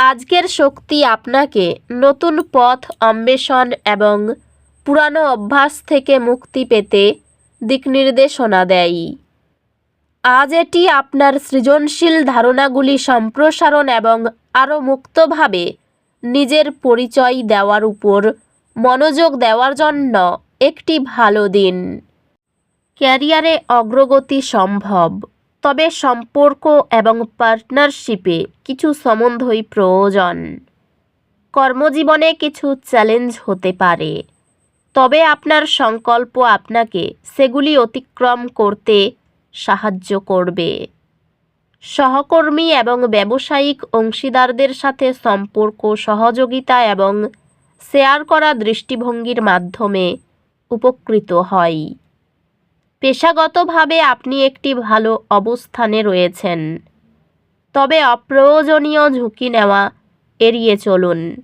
আজকের শক্তি আপনাকে নতুন পথ অন্বেষণ এবং পুরানো অভ্যাস থেকে মুক্তি পেতে দিকনির্দেশনা দেয়। আজ এটি আপনার সৃজনশীল ধারণাগুলি সম্প্রসারণ এবং আরও মুক্তভাবে নিজের পরিচয় দেওয়ার উপর মনোযোগ দেওয়ার জন্য একটি ভালো দিন। ক্যারিয়ারে অগ্রগতি সম্ভব। তবে সম্পর্ক এবং পার্টনারশিপে কিছু সম্বন্ধই প্রয়োজন। কর্মজীবনে কিছু চ্যালেঞ্জ হতে পারে। তবে আপনার সংকল্প আপনাকে সেগুলি অতিক্রম করতে সাহায্য করবে। সহকর্মী এবং ব্যবসায়িক অংশীদারদের সাথে সম্পর্ক, সহযোগিতা এবং শেয়ার করা দৃষ্টিভঙ্গির মাধ্যমে উপকৃত হয়। পেশাগতভাবে আপনি একটি ভালো অবস্থানে রয়েছেন। তবে অপ্রয়োজনীয় ঝুঁকি নেওয়া এড়িয়ে চলুন।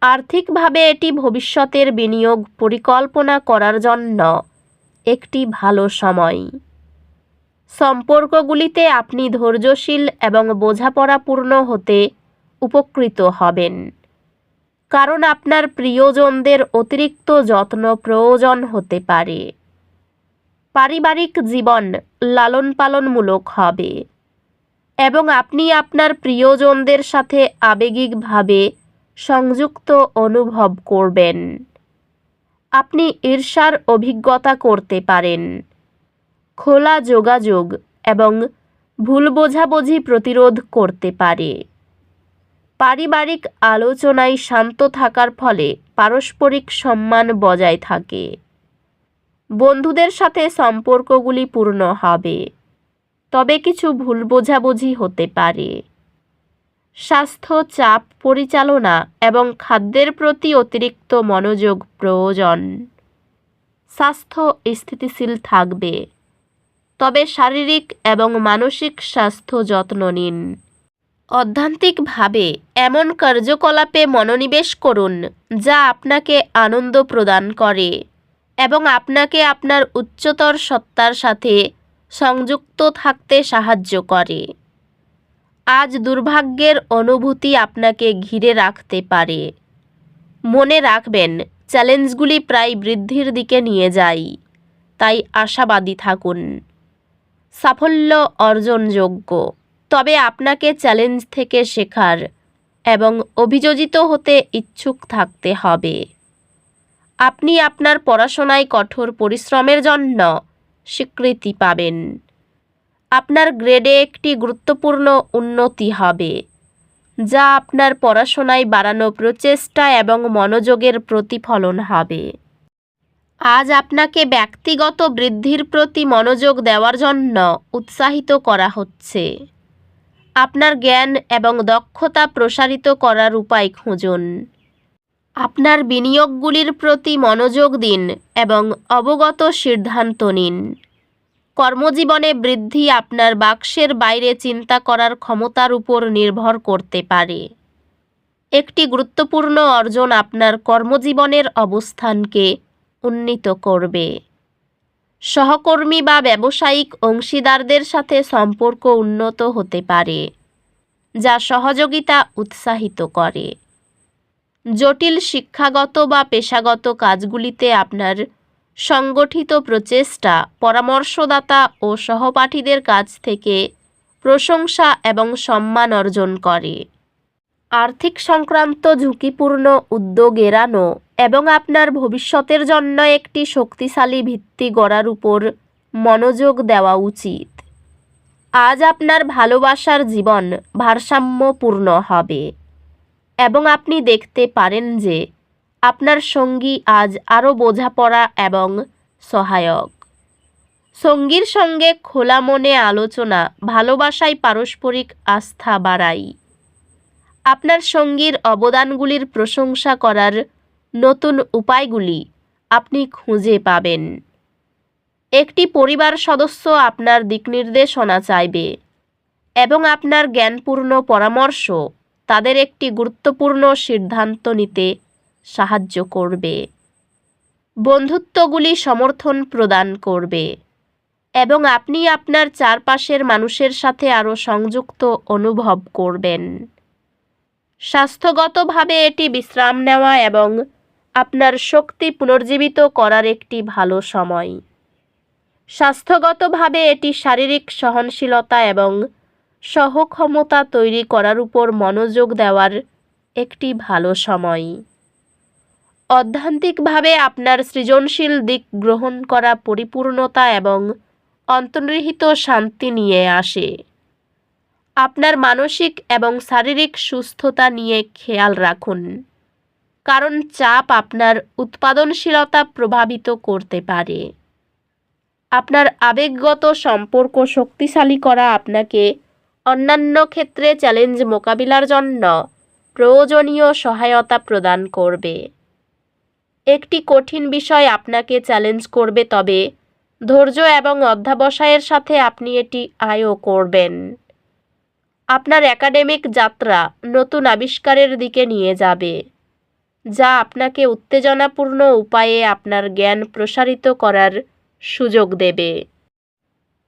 আর্থিকভাবে এটি ভবিষ্যতের বিনিয়োগ পরিকল্পনা করার জন্য একটি ভালো সময়। সম্পর্কগুলিতে আপনি ধৈর্যশীল এবং বোঝাপড়াপূর্ণ হতে উপকৃত হবেন। কারণ আপনার প্রিয়জনদের অতিরিক্ত যত্ন প্রয়োজন হতে পারে। পারিবারিক জীবন লালন পালনমূলক হবে এবং আপনি আপনার প্রিয়জনদের সাথে আবেগিকভাবে সংযুক্ত অনুভব করবেন। আপনি ঈর্ষার অভিজ্ঞতা করতে পারেন। খোলা যোগাযোগ এবং ভুল বোঝাবুঝি প্রতিরোধ করতে পারে। পারিবারিক আলোচনায় শান্ত থাকার ফলে পারস্পরিক সম্মান বজায় থাকে। বন্ধুদের সাথে সম্পর্কগুলি পূর্ণ হবে। তবে কিছু ভুল বোঝাবুঝি হতে পারে। স্বাস্থ্য চাপ পরিচালনা এবং খাদ্যের প্রতি অতিরিক্ত মনোযোগ প্রয়োজন। স্বাস্থ্য স্থিতিশীল থাকবে। তবে শারীরিক এবং মানসিক স্বাস্থ্য যত্ন নিন। অধ্যান্তিকভাবে, এমন কার্যকলাপে মনোনিবেশ করুন যা আপনাকে আনন্দ প্রদান করে। এবং আপনাকে আপনার উচ্চতর সত্তার সাথে সংযুক্ত থাকতে সাহায্য করে। আজ দুর্ভাগ্যের অনুভূতি আপনাকে ঘিরে রাখতে পারে। মনে রাখবেন, চ্যালেঞ্জগুলি প্রায় বৃদ্ধির দিকে নিয়ে যায়। তাই আশাবাদী থাকুন। সাফল্য অর্জনযোগ্য। তবে আপনাকে চ্যালেঞ্জ থেকে শেখার এবং অভিযোজিত হতে ইচ্ছুক থাকতে হবে। আপনি আপনার পড়াশোনায় কঠোর পরিশ্রমের জন্য স্বীকৃতি পাবেন। আপনার গ্রেডে একটি গুরুত্বপূর্ণ উন্নতি হবে, যা আপনার পড়াশোনায় বাড়ানো প্রচেষ্টা এবং মনোযোগের প্রতিফলন হবে। আজ আপনাকে ব্যক্তিগত বৃদ্ধির প্রতি মনোযোগ দেওয়ার জন্য উৎসাহিত করা হচ্ছে। আপনার জ্ঞান এবং দক্ষতা প্রসারিত করার উপায় খুঁজুন। আপনার বিনিয়োগগুলির প্রতি মনোযোগ দিন এবং অবগত সিদ্ধান্ত নিন। কর্মজীবনে বৃদ্ধি আপনার বাক্সের বাইরে চিন্তা করার ক্ষমতার উপর নির্ভর করতে পারে। একটি গুরুত্বপূর্ণ অর্জন আপনার কর্মজীবনের অবস্থানকে উন্নীত করবে। সহকর্মী বা ব্যবসায়িক অংশীদারদের সাথে সম্পর্ক উন্নত হতে পারে, যা সহযোগিতা উৎসাহিত করে। জটিল শিক্ষাগত বা পেশাগত কাজগুলিতে আপনার সংগঠিত প্রচেষ্টা, পরামর্শদাতা ও সহপাঠীদের কাছ থেকে প্রশংসা এবং সম্মান অর্জন করে। আর্থিক সংক্রান্ত ঝুঁকিপূর্ণ উদ্যোগ এড়ানো এবং আপনার ভবিষ্যতের জন্য একটি শক্তিশালী ভিত্তি গড়ার উপর মনোযোগ দেওয়া উচিত। আজ আপনার ভালোবাসার জীবন ভারসাম্যপূর্ণ হবে। এবং আপনি দেখতে পারেন যে আপনার সঙ্গী আজ আরও বোঝাপড়া এবং সহায়ক। সঙ্গীর সঙ্গে খোলা মনে আলোচনা ভালোবাসায় পারস্পরিক আস্থা বাড়াই। আপনার সঙ্গীর অবদানগুলির প্রশংসা করার নতুন উপায়গুলি আপনি খুঁজে পাবেন। একটি পরিবার সদস্য আপনার দিকনির্দেশনা চাইবে এবং আপনার জ্ঞানপূর্ণ পরামর্শ তাদের একটি গুরুত্বপূর্ণ সিদ্ধান্ত নিতে সাহায্য করবে। বন্ধুত্বগুলি সমর্থন প্রদান করবে এবং আপনি আপনার চারপাশের মানুষের সাথে আরও সংযুক্ত অনুভব করবেন। স্বাস্থ্যগতভাবে এটি বিশ্রাম নেওয়া এবং আপনার শক্তি পুনর্জীবিত করার একটি ভালো সময়। স্বাস্থ্যগতভাবে এটি শারীরিক সহনশীলতা এবং সহক্ষমতা তৈরি করার উপর মনোযোগ দেওয়ার একটি ভালো সময়। অধ্যান্তিকভাবে আপনার সৃজনশীল দিক গ্রহণ করা পরিপূর্ণতা এবং অন্তর্নিহিত শান্তি নিয়ে আসে। আপনার মানসিক এবং শারীরিক সুস্থতা নিয়ে খেয়াল রাখুন, কারণ চাপ আপনার উৎপাদনশীলতা প্রভাবিত করতে পারে। আপনার আবেগগত সম্পর্ক শক্তিশালী করা আপনাকে অন্যান্য ক্ষেত্রে চ্যালেঞ্জ মোকাবিলার জন্য প্রয়োজনীয় সহায়তা প্রদান করবে। একটি কঠিন বিষয় আপনাকে চ্যালেঞ্জ করবে, তবে ধৈর্য এবং অধ্যাবসায়ের সাথে আপনি এটি আয়ও করবেন। আপনার একাডেমিক যাত্রা নতুন আবিষ্কারের দিকে নিয়ে যাবে, যা আপনাকে উত্তেজনাপূর্ণ উপায়ে আপনার জ্ঞান প্রসারিত করার সুযোগ দেবে।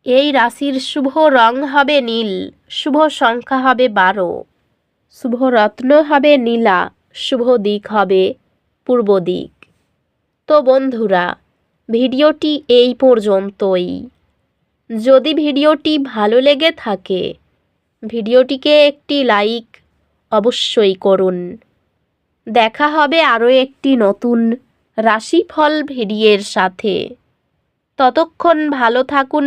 এই রাশির শুভ রং হবে নীল, শুভ সংখ্যা হবে বারো। শুভ রত্ন হবে নীলা, শুভ দিক হবে পূর্ব দিক। তো বন্ধুরা, ভিডিওটি এই পর্যন্তই। যদি ভিডিওটি ভালো লেগে থাকে, ভিডিওটিকে একটি লাইক অবশ্যই করুন। দেখা হবে আরও একটি নতুন রাশিফল ভিডিওর সাথে। ততক্ষণ ভালো থাকুন